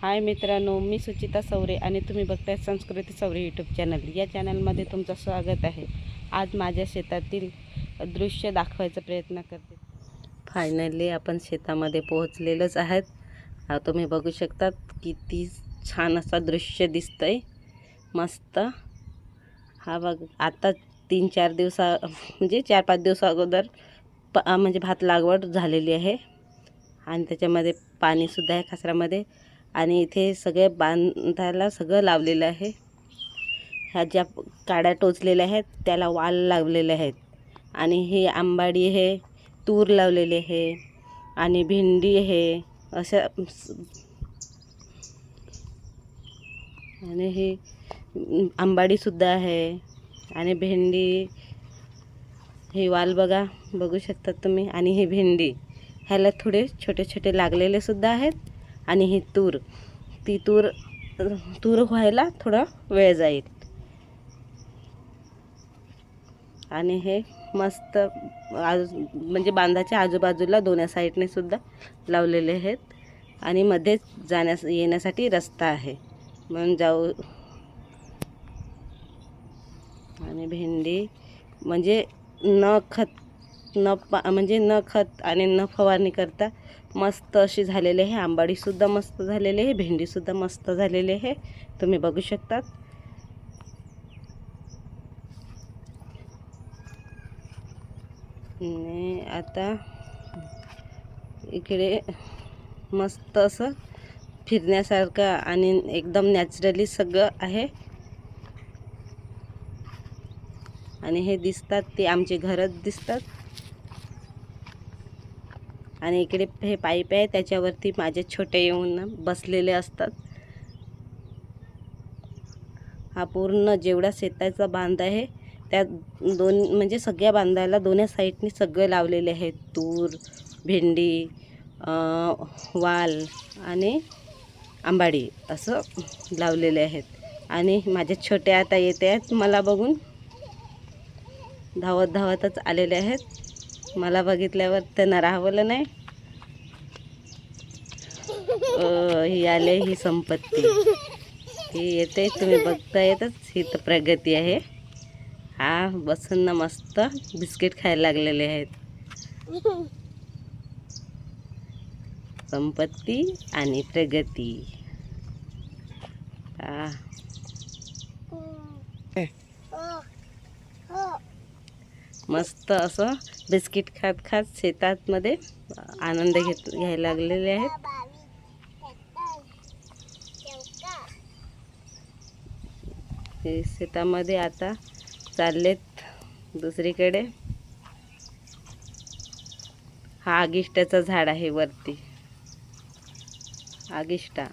हाय मित्रांनो मी सुचिता सवरे आणि तुम्ही बघताय संस्कृती सवरे यूट्यूब चॅनल या चॅनलमध्ये तुमचं स्वागत आहे. आज माझ्या शेतातील दृश्य दाखवायचा प्रयत्न करते. फायनली आपण शेतामध्ये पोहोचलेलोच आहेत. तुम्ही बघू शकतात किती छान असा दृश्य दिसतंय. मस्त. हा बघ आता तीन चार दिवसा म्हणजे चार पाच दिवसा अगोदर प म्हणजे भात लागवड झालेली आहे. आणि त्याच्यामध्ये पाणीसुद्धा आहे खासरामध्ये. आणि इथे सगळे बांधायला सगळं लावलेलं आहे. ह्या ज्या काड्या टोचलेल्या आहेत त्याला वाल लावलेले आहेत. आणि हे आंबाडी हे तूर लावलेले आहे आणि भेंडी आहे अशा आणि हे आंबाडीसुद्धा आहे. आणि भेंडी हे वाल बघा बघू शकतात तुम्ही. आणि ही भेंडी ह्याला थोडे छोटे छोटे लागलेले सुद्धा आहेत. आणि ही तूर. ती तूर तूर व्हायला थोडा वेळ जाईल. आणि हे मस्त आज म्हणजे बांधाच्या आजूबाजूला दोन्ही साईडने सुद्धा लावलेले आहेत. आणि मध्येच जाण्यास येण्यासाठी रस्ता आहे. म्हणून जाऊ. आणि भेंडी म्हणजे न खत न पा म्हणजे न खत आणि न फवारणी करता मस्त अशी झालेली आहे. आंबाडीसुद्धा मस्त झालेली आहे. भेंडीसुद्धा मस्त झालेली आहे. तुम्ही बघू शकतात. आणि आता इकडे मस्त असं फिरण्यासारखं आणि एकदम नॅचरली सगळं आहे. आणि हे दिसतात ते आमचे घरच दिसतात. आणि इकडे हे पाईप आहे त्याच्यावरती माझे छोटे येऊन बसलेले असतात. हा पूर्ण जेवढा शेताचा बांध आहे त्या दोन म्हणजे सगळ्या बांधायला दोन्ही साईडनी सगळे लावलेले आहेत. तूर भेंडी वाल आणि आंबाडी असं लावलेले आहेत. आणि माझे छोटे आता येते आहेत मला बघून धावत धावतच आलेले आहेत. मला बघितल्यावर त्यांना राहावलं नाही. ही आले ही संपत्ती. ही येते तुम्ही बघता येतच ही तर प्रगती आहे. हा बसून ना मस्त बिस्किट खायला लागलेले आहेत. संपत्ती आणि प्रगती. हा मस्त असं बिस्किट खात खात शेतातमध्ये आनंद घेत घ्यायला लागलेले आहेत. हे शेतामध्ये आता चाललेत दुसरीकडे. हा आगिष्टाचं झाड आहे वरती. आगिष्टा.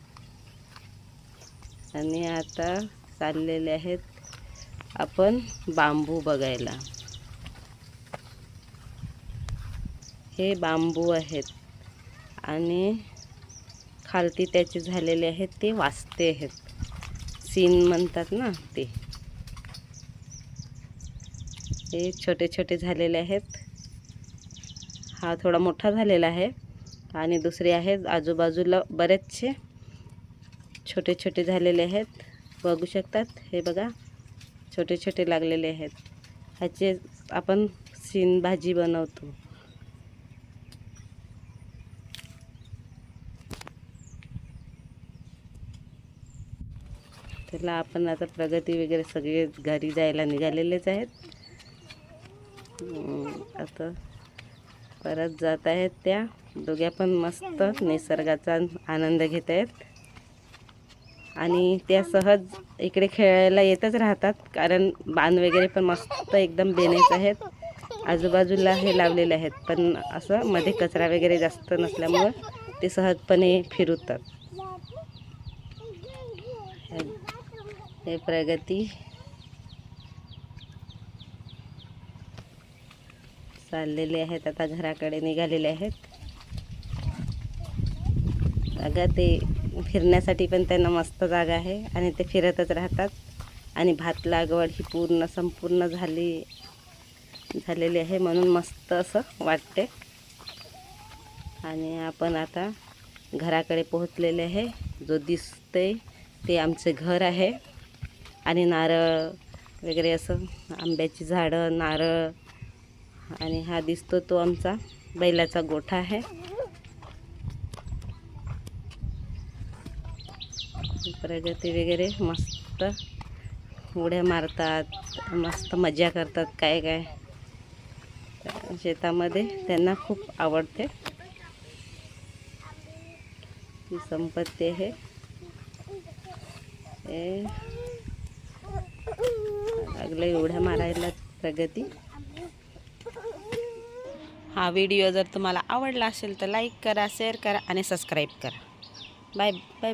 आणि आता चाललेले आहेत आपण बांबू बघायला. हे बांबू आहेत. आणि खालती त्याचे झालेले आहेत ते वाचते आहेत. सीन म्हणतात ना ते. हे छोटे छोटे झालेले आहेत. हा थोडा मोठा झालेला आहे. आणि दुसरे आहेत आजूबाजूला बरेचसे छोटे छोटे झालेले आहेत. बघू शकतात? हे बघा. छोटे छोटे लागलेले आहेत. ह्याचे आपण सीन भाजी बनवतो. त्याला आपण आता प्रगती वगैरे सगळे घरी जायला निघालेलेच आहेत. आता परत जात आहेत त्या. दोघ्या पण मस्त निसर्गाचा आनंद घेत आहेत. आणि त्या सहज इकडे खेळायला येतच राहतात कारण बांध वगैरे पण मस्त एकदम बेनेच आहेत. आजूबाजूला हे लावलेले आहेत पण असं मध्ये कचरा वगैरे जास्त नसल्यामुळं ते सहजपणे फिरवतात. हे प्रगती. चाललेले आहेत आता घराकडे निघालेले आहेत. जागा ते फिरण्यासाठी पण त्यांना मस्त जागा आहे आणि ते फिरतच राहतात. आणि भात लागवड ही पूर्ण संपूर्ण झाली झालेली आहे म्हणून मस्त असं वाटते. आणि आपण आता घराकडे पोहोचलेले आहे. जो दिसते ते आमचं घर आहे. आणि नारळ वगैरे असं आंब्याची झाडं नारळ आणि हा दिसतो तो आमचा बैलाचा गोठा आहे. प्रगती वगैरे मस्त उड्या मारतात मस्त मजा करतात काय काय. शेतामध्ये त्यांना खूप आवडते. ही संपत्ती आहे लागलं एवढ्या मारायला प्रगती। हा व्हिडिओ जर तुम्हाला आवडला असेल तर लाईक करा शेअर करा आणि सबस्क्राईब करा. Bye bye bye